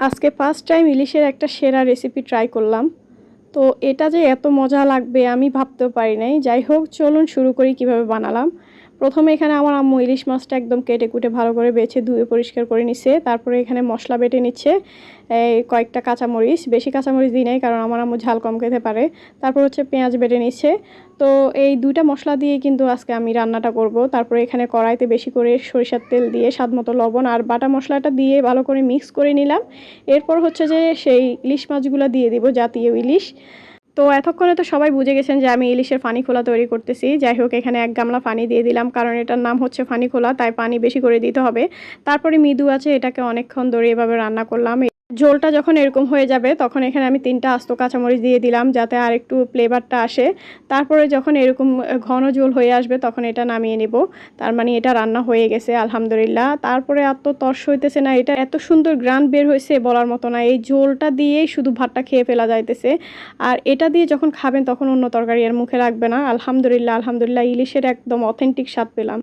আজকে first time ইলিশের একটা সেরা রেসিপি ট্রাই করলাম। তো এটা যে এত মজা লাগবে আমি ভাবতেও পারি নাই। যাই হোক, চলুন শুরু করি কীভাবে বানালাম। প্রথমে এখানে আমার আম্মু ইলিশ মাছটা একদম কেটে কুটে ভালো করে বেছে ধুয়ে পরিষ্কার করে নিচ্ছে তারপরে এখানে মশলা বেটে নিচ্ছে কয়েকটা কাঁচামরিচ। বেশি কাঁচামরিচ দিই নাই, কারণ আমার আম্মু ঝাল কম খেতে পারে। তারপর হচ্ছে পেঁয়াজ বেটে নিচ্ছে। তো এই দুইটা মশলা দিয়ে কিন্তু আজকে আমি রান্নাটা করব। তারপরে এখানে কড়াইতে বেশি করে সরিষার তেল দিয়ে স্বাদ মতো লবণ আর বাটা মশলাটা দিয়ে ভালো করে মিক্স করে নিলাম। এরপর হচ্ছে যে সেই ইলিশ মাছগুলো দিয়ে দিব, জাতীয় ইলিশ। তো এতক্ষণে তো সবাই বুঝে গেছেন যে আমি ইলিশের ফানি খোলা তৈরি করতেছি। যাই হোক, এখানে এক গামলা পানি দিয়ে দিলাম, কারণ এটার নাম হচ্ছে ফানি খোলা, তাই পানি বেশি করে দিতে হবে। তারপরে মৃদু আছে, এটাকে অনেকক্ষণ ধরে এভাবে রান্না করলাম। ঝোলটা যখন এরকম হয়ে যাবে, তখন এখানে আমি তিনটা আস্ত কাঁচামরিচ দিয়ে দিলাম যাতে আর একটু ফ্লেভারটা আসে। তারপরে যখন এরকম ঘন ঝোল হয়ে আসবে, তখন এটা নামিয়ে নেব। তার মানে এটা রান্না হয়ে গেছে, আলহামদুলিল্লাহ। তারপরে এত তর্স হইতেছে না, এটা এত সুন্দর গ্রান বের হয়েছে বলার মতো না। এই ঝোলটা দিয়েই শুধু ভাতটা খেয়ে ফেলা যাইতেছে। আর এটা দিয়ে যখন খাবেন, তখন অন্য তরকারি আর মুখে রাখবে না। আলহামদুলিল্লাহ আলহামদুলিল্লাহ, ইলিশের একদম অথেন্টিক স্বাদ পেলাম।